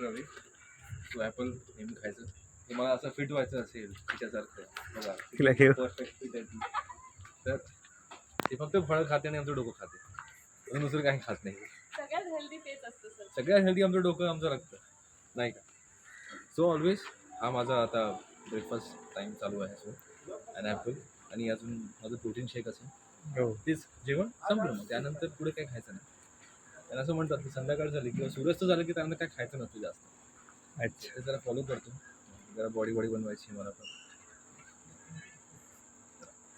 रवी तू Apple नेहमी खायचं. तुम्हाला असं फिट व्हायचं असेल तिच्यासारखं. बघा तिला घेऊ. परफेक्ट फिट आहे ती. तर ते फक्त फळं खाते आणि आमचं डोकं खाते. अजून दुसरं काही खात नाही. सगळ्यात हेल्दी तेच असतं सर. सगळ्यात हेल्दी आमचं डोकं आमचं रक्त. नाही का? सो ऑलवेज हा माझा आता ब्रेकफास्ट टाईम चालू आहे सो आणि ॲपल आणि अजून माझं प्रोटीन शेक असेल. हो. तेच जेवण संपलं मग. त्यानंतर पुढे काही खायचं नाही. त्यांना असं म्हणतात की संध्याकाळ झाली किंवा सूर्यास्त झालं की त्यानंतर काय खायचं नसतं जास्त. अच्छा. ते जरा फॉलो करतो. जरा बॉडी बॉडी बनवायची मला पण.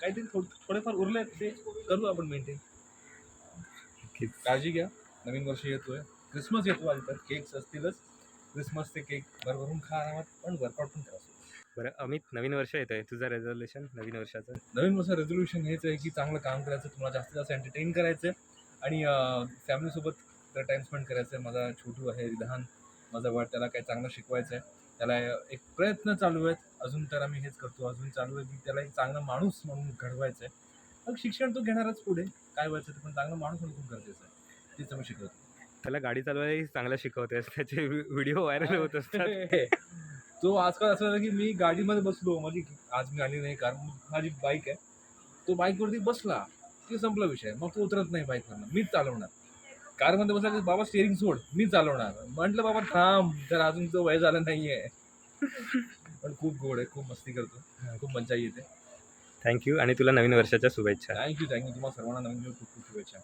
काहीतरी थोड थोडेफार उरले ते. करू आपण मेंटेन. काळजी घ्या. नवीन वर्ष येतोय. क्रिसमस येतो आधी तर. केक्स असतीलच. क्रिसमसचे केक भरभरून खा आरामात पण वर्कआउट पण करा बरं अमित नवीन वर्ष येत आहे तुझं रेझोल्युशन नवीन वर्षाचं? नवीन वर्ष रेझोल्युशन हेच आहे की चांगलं काम करायचं तुम्हाला जास्तीत जास्त एंटरटेन करायचं आहे आणि फॅमिलीसोबत तर टाईम स्पेंड करायचं आहे माझा छोटू आहे रिधान. माझा वाट त्याला काही चांगलं शिकवायचं आहे त्याला एक प्रयत्न चालू आहेत. अजून तर आम्ही हेच करतो. अजून चालू आहे की त्याला एक चांगला माणूस म्हणून घडवायचं आहे मग शिक्षण तो घेणारच पुढे. काय व्हायचं ते पण चांगला माणूस म्हणून गरजेचं आहे. तेच आम्ही शिकवतो. त्याला गाडी चालवायलाही चांगलं शिकवतेस त्याचे व्हिडिओ व्हायरल होत असतात. तो आजकाल असं झालं की मी गाडीमध्ये बसलो. माझी आज मी आली नाही कारण माझी बाईक आहे. तो बाईकवरती बसला. की संपला विषय. मग तो उतरत नाही बाईकवरनं मीच चालवणार. कारमध्ये बसला की बाबा स्टेअरिंग सोड. मी चालवणार. म्हटलं बाबा थांब. तर अजून तो वय झालं नाही आहे पण खूप गोड आहे. खूप मस्ती करतो. खूप मजा येते. थँक्यू आणि तुला नवीन वर्षाच्या शुभेच्छा. थँक्यू थँक्यू तुम्हाला सर्वांना नवीन खूप खूप शुभेच्छा.